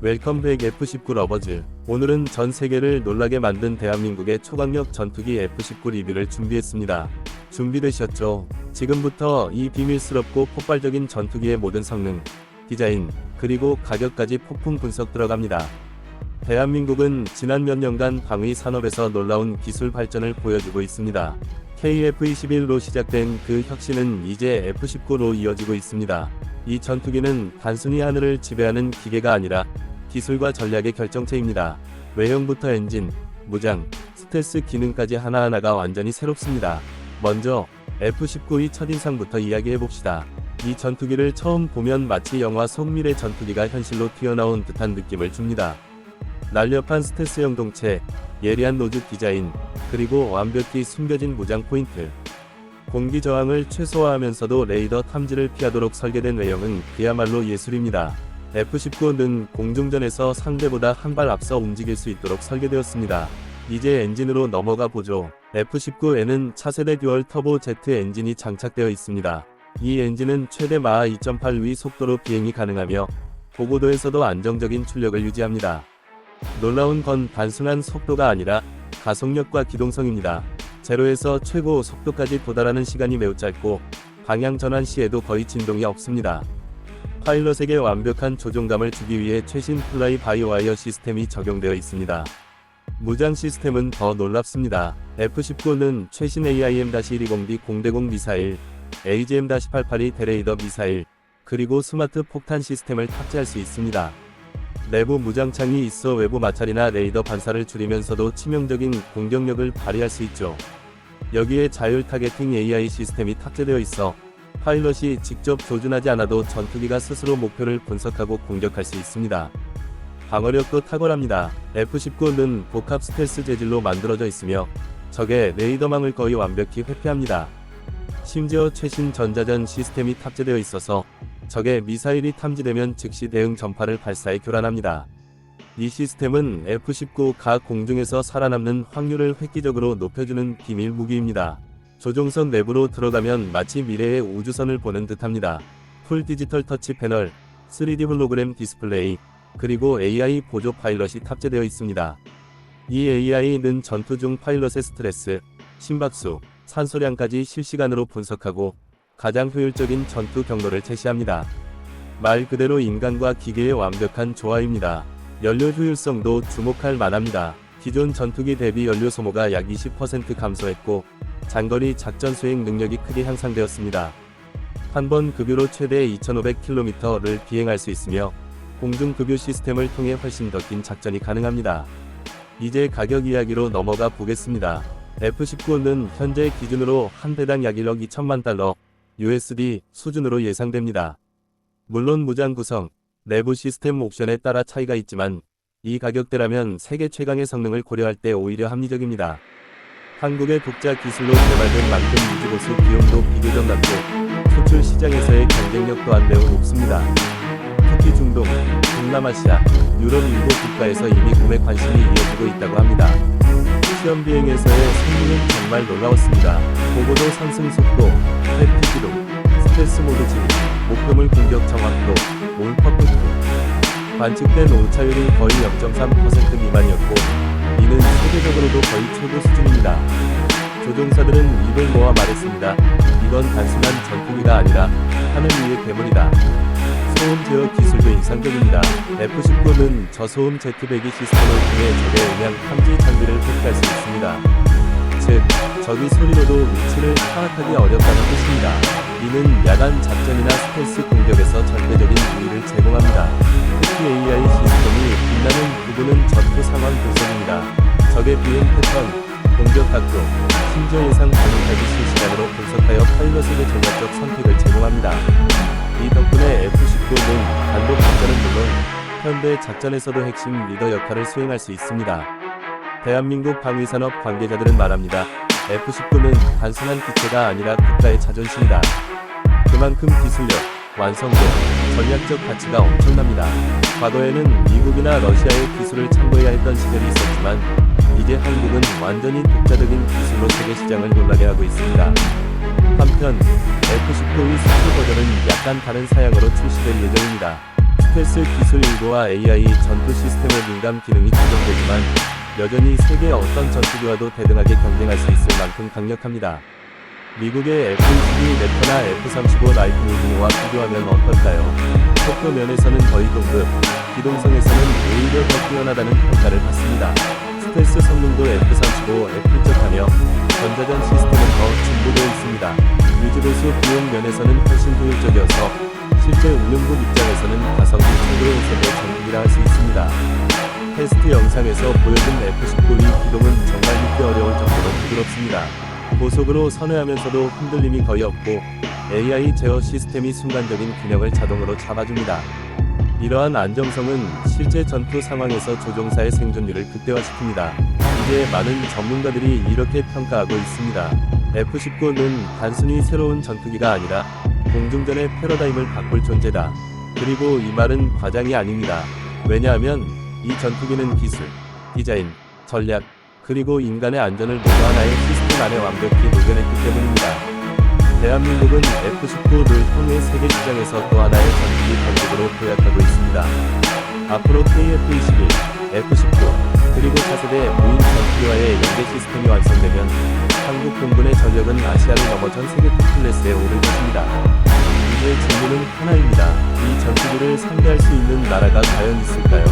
웰컴백 F-19 러버즈. 오늘은 전 세계를 놀라게 만든 대한민국의 초강력 전투기 F-19 리뷰를 준비했습니다. 준비되셨죠? 지금부터 이 비밀스럽고 폭발적인 전투기의 모든 성능, 디자인, 그리고 가격까지 폭풍 분석 들어갑니다. 대한민국은 지난 몇 년간 방위 산업에서 놀라운 기술 발전을 보여주고 있습니다. KF-21로 시작된 그 혁신은 이제 F-19로 이어지고 있습니다. 이 전투기는 단순히 하늘을 지배하는 기계가 아니라 기술과 전략의 결정체입니다. 외형부터 엔진, 무장, 스텔스 기능까지 하나하나가 완전히 새롭습니다. 먼저 F-19의 첫인상부터 이야기해봅시다. 이 전투기를 처음 보면 마치 영화 속미래 전투기가 현실로 튀어나온 듯한 느낌을 줍니다. 날렵한 스텔스형 동체, 예리한 노즈 디자인, 그리고 완벽히 숨겨진 무장 포인트. 공기 저항을 최소화하면서도 레이더 탐지를 피하도록 설계된 외형은 그야말로 예술입니다. F-19는 공중전에서 상대보다 한 발 앞서 움직일 수 있도록 설계되었습니다. 이제 엔진으로 넘어가 보죠. F-19에는 차세대 듀얼 터보 제트 엔진이 장착되어 있습니다. 이 엔진은 최대 마하 2.8위 속도로 비행이 가능하며 고고도에서도 안정적인 출력을 유지합니다. 놀라운 건 단순한 속도가 아니라 가속력과 기동성입니다. 제로에서 최고 속도까지 도달하는 시간이 매우 짧고 방향 전환 시에도 거의 진동이 없습니다. 파일럿에게 완벽한 조종감을 주기 위해 최신 플라이 바이 와이어 시스템이 적용되어 있습니다. 무장 시스템은 더 놀랍습니다. F-19는 최신 AIM-120D 공대공 미사일, AGM-88이 대레이더 미사일, 그리고 스마트 폭탄 시스템을 탑재할 수 있습니다. 내부 무장창이 있어 외부 마찰이나 레이더 반사를 줄이면서도 치명적인 공격력을 발휘할 수 있죠. 여기에 자율 타겟팅 AI 시스템이 탑재되어 있어 파일럿이 직접 조준하지 않아도 전투기가 스스로 목표를 분석하고 공격할 수 있습니다. 방어력도 탁월합니다. F-19는 복합 스텔스 재질로 만들어져 있으며 적의 레이더망을 거의 완벽히 회피합니다. 심지어 최신 전자전 시스템이 탑재되어 있어서 적의 미사일이 탐지되면 즉시 대응 전파를 발사해 교란합니다. 이 시스템은 F-19가 공중에서 살아남는 확률을 획기적으로 높여주는 비밀 무기입니다. 조종석 내부로 들어가면 마치 미래의 우주선을 보는 듯합니다. 풀 디지털 터치 패널, 3D 홀로그램 디스플레이, 그리고 AI 보조 파일럿이 탑재되어 있습니다. 이 AI는 전투 중 파일럿의 스트레스, 심박수, 산소량까지 실시간으로 분석하고 가장 효율적인 전투 경로를 제시합니다. 말 그대로 인간과 기계의 완벽한 조화입니다. 연료 효율성도 주목할 만합니다. 기존 전투기 대비 연료 소모가 약 20% 감소했고 장거리 작전 수행 능력이 크게 향상되었습니다. 한 번 급유로 최대 2,500km를 비행할 수 있으며 공중 급유 시스템을 통해 훨씬 더 긴 작전이 가능합니다. 이제 가격 이야기로 넘어가 보겠습니다. F-19는 현재 기준으로 한 대당 약 1억 2천만 달러 USD 수준으로 예상됩니다. 물론 무장 구성, 내부 시스템 옵션에 따라 차이가 있지만 이 가격대라면 세계 최강의 성능을 고려할 때 오히려 합리적입니다. 한국의 독자 기술로 개발된 만큼 유지보수 비용도 비교적 낮고 수출 시장에서의 경쟁력 또한 매우 높습니다. 특히 중동, 동남아시아, 유럽 일부 국가에서 이미 구매 관심이 이어지고 있다고 합니다. 시험 비행에서의 성능은 정말 놀라웠습니다. 고고도 상승 속도, 회피 기록, 스트레스 모드 진입, 목표물 공격 정확도, 올 퍼펙트. 관측된 오차율이 거의 0.3% 미만이었고, 이는 세계적으로도 거의 최고 수준입니다. 조종사들은 입을 모아 말했습니다. 이건 단순한 전투기가 아니라 하늘 위의 괴물이다. 소음 제어 기술도 인상적입니다. F-19는 저소음 제트배기 시스템을 통해 적의 음향 탐지 장비를 회피할 수 있습니다. 즉, 적이 소리로도 위치를 파악하기 어렵다는 뜻입니다. 이는 야간 작전이나 스텔스 공격에서 절대적인 우위를 제공합니다. AI 시스템이 빛나는 부분은 전투 상황 분석입니다. 적의 비행 패턴, 공격 각도, 심지어 예상 반응까지 실시간으로 분석하여 파일럿에게 전략적 선택을 제공합니다. 이 덕분에 F-19는 단독 작전은 물론 현대 작전에서도 핵심 리더 역할을 수행할 수 있습니다. 대한민국 방위산업 관계자들은 말합니다. F-19는 단순한 기체가 아니라 국가의 자존심이다. 그만큼 기술력, 완성도, 전략적 가치가 엄청납니다. 과거에는 미국이나 러시아의 기술을 참고해야 했던 시절이 있었지만 이제 한국은 완전히 독자적인 기술로 세계 시장을 놀라게 하고 있습니다. 한편 F-19의 수출 버전은 약간 다른 사양으로 출시될 예정입니다. 스텔스 기술 일부와 AI 전투 시스템의 민감 기능이 적용되지만 여전히 세계 어떤 전투기와도 대등하게 경쟁할 수 있을 만큼 강력합니다. 미국의 F-22 래퍼나 F-35 라이트닝과 비교하면 어떨까요? 속도 면에서는 거의 동급, 기동성에서는 오히려 더 뛰어나다는 평가를 받습니다. 스텔스 성능도 F-35에 필적하며 전자전 시스템은 더 진보되어 있습니다. 유지보수 비용 면에서는 훨씬 효율적이어서 실제 운용국 입장에서는 가성비 최고의 세대 전투기라 할 수 있습니다. 테스트 영상에서 보여준 F-19의 기동은 정말 믿기 어려울 정도로 부드럽습니다. 고속으로 선회하면서도 흔들림이 거의 없고 AI 제어 시스템이 순간적인 균형을 자동으로 잡아줍니다. 이러한 안정성은 실제 전투 상황에서 조종사의 생존율을 극대화시킵니다. 이제 많은 전문가들이 이렇게 평가하고 있습니다. F-19는 단순히 새로운 전투기가 아니라 공중전의 패러다임을 바꿀 존재다. 그리고 이 말은 과장이 아닙니다. 왜냐하면 이 전투기는 기술, 디자인, 전략, 그리고 인간의 안전을 모두 하나의 시스템 안에 완벽히 녹여냈기 때문입니다. 대한민국은 F-19를 통해 세계 시장에서 또 하나의 전투기 강국으로 도약하고 있습니다. 앞으로 KF-21, F-19, 그리고 차세대 무인 전투기와의 연계 시스템이 완성되면 한국 공군의 전력은 아시아를 넘어 전 세계 톱클래스에 오를 것입니다. 이제 질문은 하나입니다. 이 전투기를 상대할 수 있는 나라가 과연 있을까요?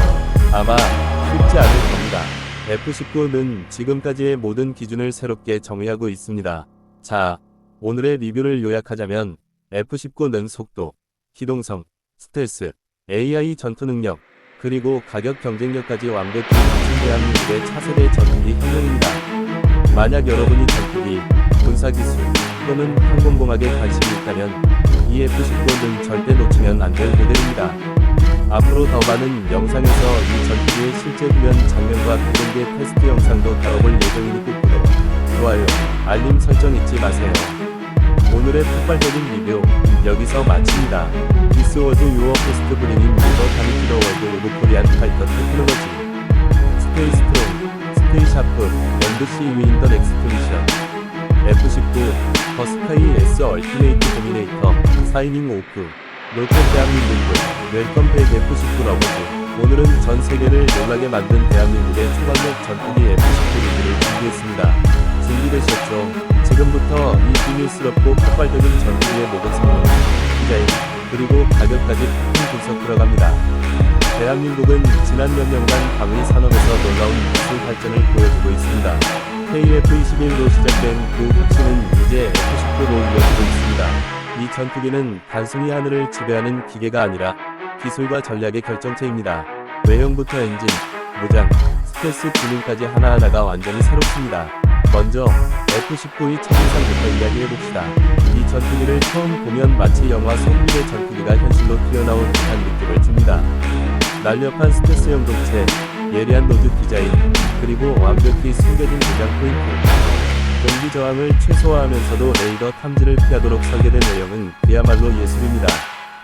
아마 쉽지 않을 겁니다. F-19는 지금까지의 모든 기준을 새롭게 정의하고 있습니다. 자, 오늘의 리뷰를 요약하자면 F-19는 속도, 기동성, 스텔스, AI 전투 능력, 그리고 가격 경쟁력까지 완벽히 갖춘 대한민국의 차세대 전투기 혁명입니다. 만약 여러분이 전투기, 군사기술 또는 항공공학에 관심이 있다면 이 F-19는 절대 놓치면 안 될 모델입니다. 앞으로 더 많은 영상에서 이 전투기의 실제 훈련 장면과 비공개 테스트 영상도 다뤄볼 예정이니 꼭 구독, 좋아요, 알림 설정 잊지 마세요. 오늘의 폭발적인 리뷰 여기서 마칩니다. Bringing you the Tamil world of Korean fighter technology. Stay strong, stay sharp, and see you in the next mission. F19 The Sky S Ultimate Dominator 사이닝 오프 롯데 대한민국 웰컴 백 F19 러버즈 오늘은 전 세계를 놀라게 만든 대한민국의 초강력 전투기 F19 리뷰를 준비했습니다. 준비되셨죠? 지금부터 이 비밀스럽고 폭발적인 전투기의 모든 성능, 디자인, 그리고 가격까지 큰 분석 들어갑니다. 대한민국은 지난 몇 년간 방위 산업에서 놀라운 기술 발전을 보여주고 있습니다. KF-21로 시작된 그 혁신은 이제 F-19 전투기는 단순히 하늘을 지배하는 기계가 아니라 기술과 전략의 결정체입니다. 외형부터 엔진, 무장, 스텔스 기능까지 하나하나가 완전히 새롭습니다. 먼저 F-19의 첫인상부터 이야기해봅시다. 이 전투기를 처음 보면 마치 영화 손길의 전투기가 현실로 튀어나온 듯한 느낌을 줍니다. 날렵한 스텔스형 동체, 예리한 노드 디자인, 그리고 완벽히 숨겨진 무장 포인트. 공기 저항을 최소화하면서도 레이더 탐지를 피하도록 설계된 외형은 그야말로 예술입니다.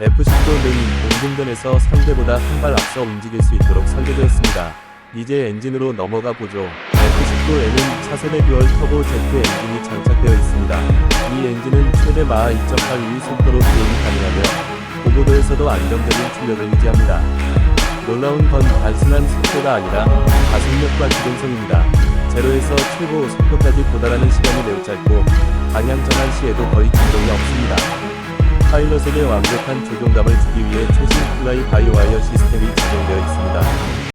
F-19는 공중전에서 상대보다 한 발 앞서 움직일 수 있도록 설계되었습니다. 이제 엔진으로 넘어가 보죠. F-19에는 차세대 듀얼 터보 제트 엔진이 장착되어 있습니다. 이 엔진은 최대 마하 2.8의 속도로 비행이 가능하며 고고도에서도 안정적인 출력을 유지합니다. 놀라운 건 단순한 속도가 아니라 가속력과 기동성입니다. 제로에서 최고 속도까지 도달하는 시간이 매우 짧고 방향 전환 시에도 거의 진동이 없습니다. 파일럿에게 완벽한 조종감을 주기 위해 최신 플라이 바이 와이어 시스템이 적용되어 있습니다.